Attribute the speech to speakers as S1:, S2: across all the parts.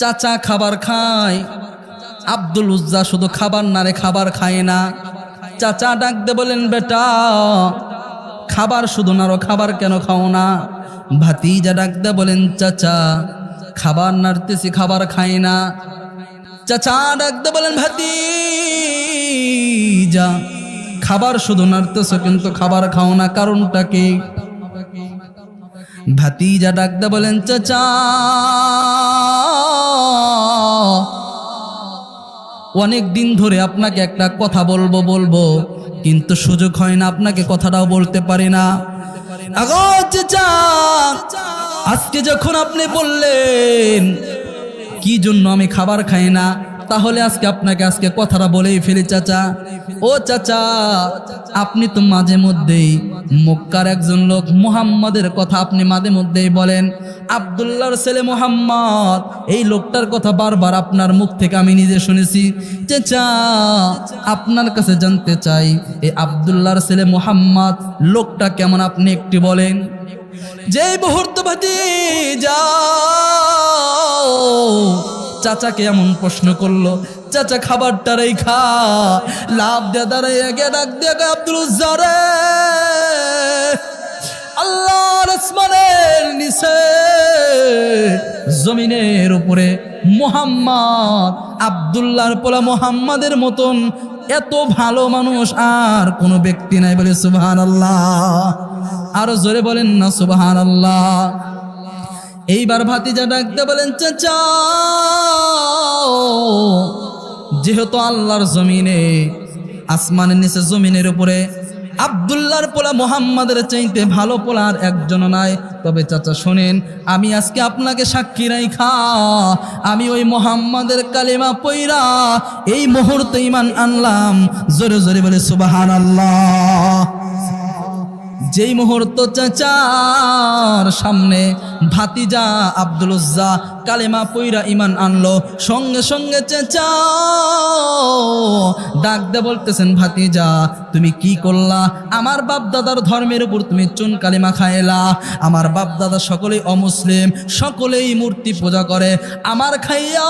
S1: চাচা খাবার খায়। আব্দুল উজ্জা শুধু খাবার না রে, খাবার খায় না। চাচা ডাক দে বলেন, বেটা, খাবার শুধু না রো, খাবার কেন খাও না? ভাতিজা ডাক দে বলেন, চাচা, খাবার নাড়তেছি, খাবার খাই না। চাচা ডাক দে বলেন, ভাতিজা, খাবার শুধু নাড়তেছ, কিন্তু খাবার খাও না, কারণটা কি? ভাতিজা ডাক দে বলেন, চাচা অনেক দিন ধরে আপনাকে একটা কথা বলব বলব। কিন্তু সুযোগ হয় না আপনাকে কথাটাও বলতে পারি না। আজকে যখন আপনি বললেন, কি জন্য আমি খাবার খাই না? তাহলে আজকে আপনাকে আজকে কথাটা বলেই ফেলি, চাচা। ও চাচা, আপনি তো মাঝে মধ্যেই মক্কার একজন লোক, মুহাম্মাদের কথা আপনি মাঝে মধ্যেই বলেন। আবদুল্লাহর ছেলে মোহাম্মদ, এই লোকটার কথা বারবার আপনার মুখ থেকে আমি নিজে শুনেছি। চেঁচা, আপনার কাছে জানতে চাই, এই আবদুল্লাহর ছেলে মোহাম্মদ, লোকটা কেমন আপনি একটি বলেন। যেই মুহূর্ত যাও চাচাকে এমন প্রশ্ন করল, চাচা, খাবারটা রেই খা লাভ দে দাঁড়াই আগে ডাক দে আব্দুল জারে আল্লাহর আসমানের নিচে জমিনের উপরে মোহাম্মদ আবদুল্লাহর পোলা মোহাম্মদের মতন এত ভালো মানুষ আর কোনো ব্যক্তি নাই বলে সুবহান আল্লাহ আরও জোরে বলেন না সুবহান আল্লাহ এইবার ভাতিজা ডাকতে বলেন, চাচা, যেহেতু আল্লাহর জমিনে, আসমানের নিচে জমিনের উপরে আবদুল্লাহর পোলা মোহাম্মদের চাইতে ভালো পোলার একজন নাই, তবে চাচা শোনেন, আমি আজকে আপনাকে সাক্ষী রাইখা, আমি ওই মোহাম্মদের কালিমা পইরা এই মুহূর্তে ইমান আনলাম। জোরে জোরে বলে সুবাহান আল্লাহ যেই মুহূর্ত চাচার সামনে ভাতিজা আব্দুল উজ্জা কালেমা পইরা ইমান আনলো, সঙ্গে সঙ্গে চেঁচা ডাক দে বলতেছেন, ভাতিজা, তুমি কি করলা? আমার বাপ দাদার ধর্মের উপর তুমি চুন কালিমা খাইলা। আমার বাপ দাদা সকলেই অমুসলিম, সকলেই মূর্তি পূজা করে। আমার খাইয়া,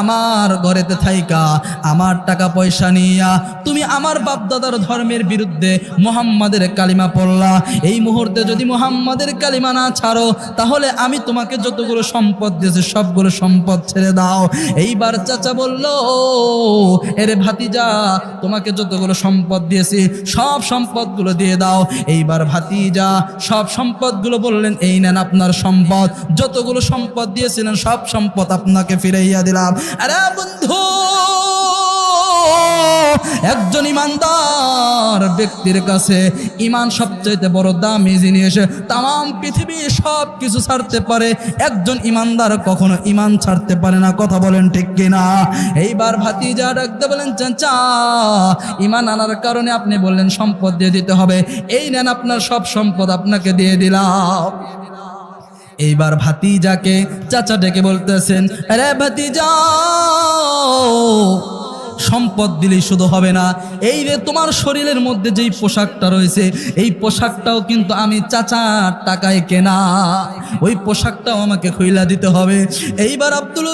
S1: আমার ঘরেতে থাইকা, আমার টাকা পয়সা নিয়া তুমি আমার বাপ দাদার ধর্মের বিরুদ্ধে মোহাম্মদের কালিমা পড়লা। এই মুহূর্তে যদি মোহাম্মদের কালিমা না ছাড়ো, তাহলে আমি তোমাকে যতগুলো সম্পদ দিয়েছি, সবগুলো সম্পদ ছেড়ে দাও। এইবার চাচা বলল, এরে ভাতিজা, তোমাকে যতগুলো সম্পদ দিয়েছি, সব সম্পদগুলো দিয়ে দাও। এইবার ভাতিজা সব সম্পদগুলো বললেন, এই নেন আপনার সম্পদ। যতগুলো সম্পদ দিয়েছিলেন, সব সম্পদ আপনাকে ফিরাইয়া দিলাম। আরে বন্ধু একজন ইমানদার ব্যক্তির কাছে ইমান সবচাইতে বড় দামি জিনিস। তাম পৃথিবী সব কিছু ছাড়তে পারে। একজন ইমানদার কখনো ইমান ছাড়তে পারে না, কথা বলেন ঠিক কিনা? এইবার ভাতিজা ডাকতে বলেন, চাচা, ইমান আনার কারণে আপনি বললেন সম্পদ দিয়ে দিতে হবে। এই নেন আপনার সব সম্পদ আপনাকে দিয়ে দিলাম। এইবার ভাতিজাকে চাচা ডেকে বলতেছেন, আরে ভাতিজা সম্পদ দিলেই শুধু হবে না। এই রে তোমার শরীরের মধ্যে যেই পোশাকটা রয়েছে, এই পোশাকটাও কিন্তু আমি চাচার টাকায় কেনা। ওই পোশাকটাও আমাকে খইলা দিতে হবে। এইবার আব্দুল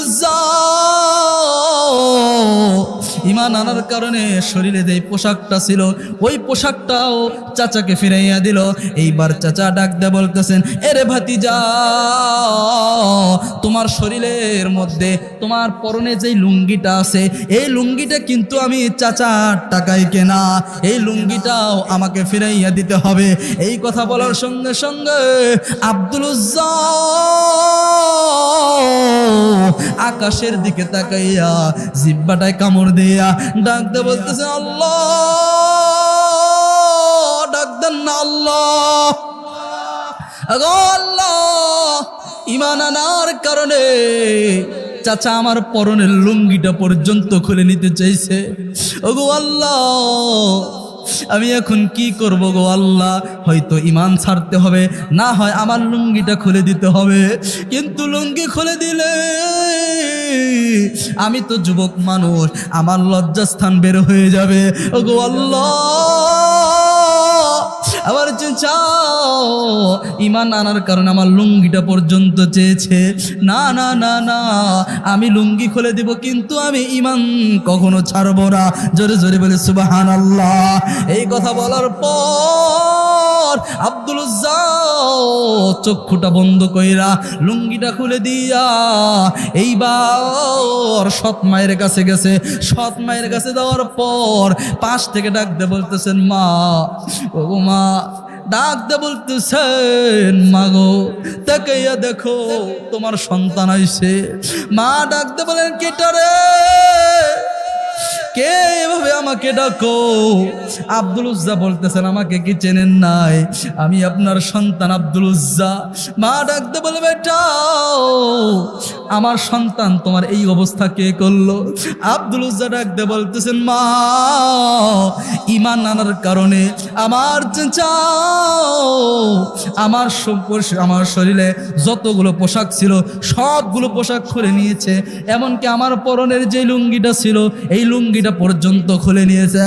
S1: ইমান আনার কারণে শরীরে যেই পোশাকটা ছিল, ওই পোশাকটাও চাচাকে ফিরাইয়া দিল। এইবার চাচা ডাক দে বলতেছেন, এরে ভাতি যা তোমার শরীরের মধ্যে তোমার পরনে যেই লুঙ্গিটা আছে, এই লুঙ্গিটা কিন্তু আমি চাচার টাকায় কেনা। এই লুঙ্গিটাও আমাকে ফিরাইয়া দিতে হবে। এই কথা বলার সঙ্গে সঙ্গে আব্দুল আকাশের দিকে তাকাইয়া জিব্বাটায় কামড় দিয়া ডাকতে বলতেছে, আল্লাহ! ডাক দেন না, আল্লাহ! আল্লাহ! ইমান আনার কারণে চাচা আমার পরনের লুঙ্গিটা পর্যন্ত খুলে নিতে চাইছে। ওগো আল্লাহ! আমি এখন কি করব গো আল্লাহ? হয়তো ইমান ছাড়তে হবে, না হয় আমার লুঙ্গিটা খুলে দিতে হবে। কিন্তু লুঙ্গি খুলে দিলে আমি তো যুবক মানুষ, আমার লজ্জাস্থান বের হয়ে যাবে। গো আল্লাহ! আমার চাও। ইমান আনার কারণে আমার লুঙ্গিটা পর্যন্ত চেয়েছে। না না না না, আমি লুঙ্গি খুলে দিব, কিন্তু আমি ইমান কখনো ছাড়ব না। জোরে জোরে বলে সুবাহান আল্লাহ এই কথা বলার পর আব্দুল চক্ষুটা বন্ধ কইরা লুঙ্গিটা খুলে দিয়া এইবার সৎ মায়ের কাছে গেছে। সৎ মায়ের কাছে দেওয়ার পর পাশ থেকে ডাকতে বলতেছেন, মা, ও মা ডাকতে বলতেছেন মাগো তাকাইয়া দেখো, তোমার সন্তান আইছে। মা ডাকতে বলেন কেটারে কে এভাবে আমাকে ডাকো? আব্দুল উজ্জা বলতেছেন, আমাকে কি চেনেন নাই? আমি আপনার সন্তান আব্দুল উজ্জা। মা ডাকতে বলে, বেটা, আমার সন্তান, তোমার এই অবস্থা কে করল? আব্দুল উজ্জা ডাকতে বলতেছেন, মা, ইমান আনার কারণে আমার চাও আমার আমার শরীরে যতগুলো পোশাক ছিল, সবগুলো পোশাক খুলে নিয়েছে। এমনকি আমার পরনের যে লুঙ্গিটা ছিল, এই লুঙ্গিটা পর্যন্ত খুলে নিয়েছে।